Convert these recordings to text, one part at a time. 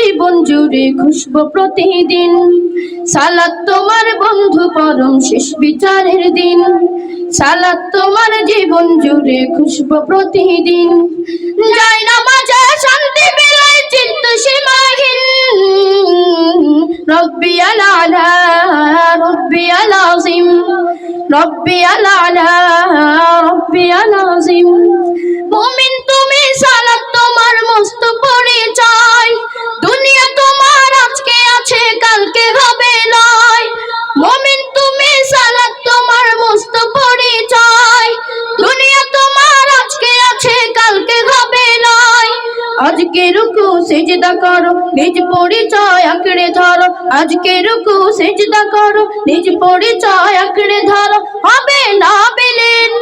জীবন জুড়ে খুশব প্রতিদিন। সালাত তোমার বন্ধু পরম শেষ বিচারের দিন। সালাত তোমার জীবন জুড়ে খুশব প্রতিদিন। যাই না মাঝে শান্তি বিলায় চিন্ত সীমাহীন। রব্বি আলা রব্বি আলাজিম রব্বি আলা আজকে রুকু সেজদা করো, নিজ পরিচয় আঁকড়ে ধরো। আজকে রুকু সেজদা করো, নিজ পরিচয় আঁকড়ে ধরো। হবে না বিলীন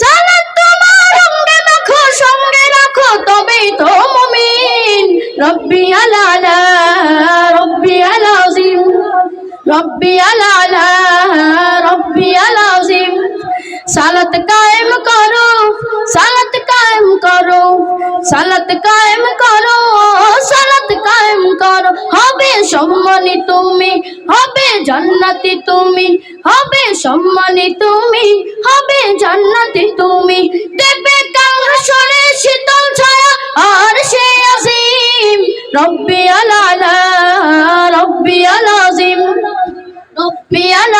সালাত তোমার অঙ্গে মাখো সঙ্গে রাখো তবেই তো মুমিন। রব্বি আলালা, রব্বি আলাজিম রব্বি আলালা। সালাত কায়েম করো সালাত কায়েম করো। হবে সম্মানী তুমি, হবে জান্নাতি তুমি, হবে সম্মানী তুমি, হবে জান্নাতি তুমি। দেবে কাল হাসরে শীতল ছায়া, আর সে আসিম রব্বি আলালা রব্বি আলাজিম রব্বি আলালা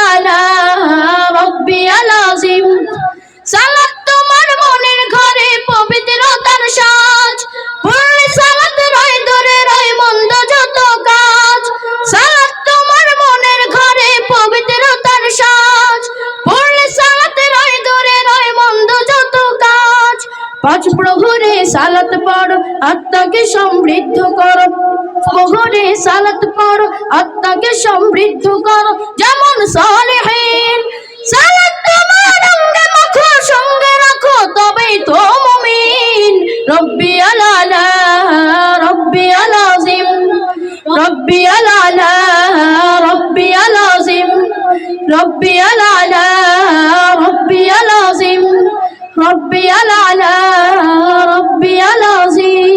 পাঁচ প্রহরে সালাত পড়ো, আত্মাকে সমৃদ্ধ করো। প্রহরে সালাত পড়ো, আত্মাকে সমৃদ্ধ কর। যেমন সালেহীন, সালাত তোমার অঙ্গে মাখো, সঙ্গে রাখো, তবেই তো মুমিন। রব্বি আলালা রব্বি আলাজিম রব্বি আলালা রব্বি আলাজিম রব্বি আলালা sozinho.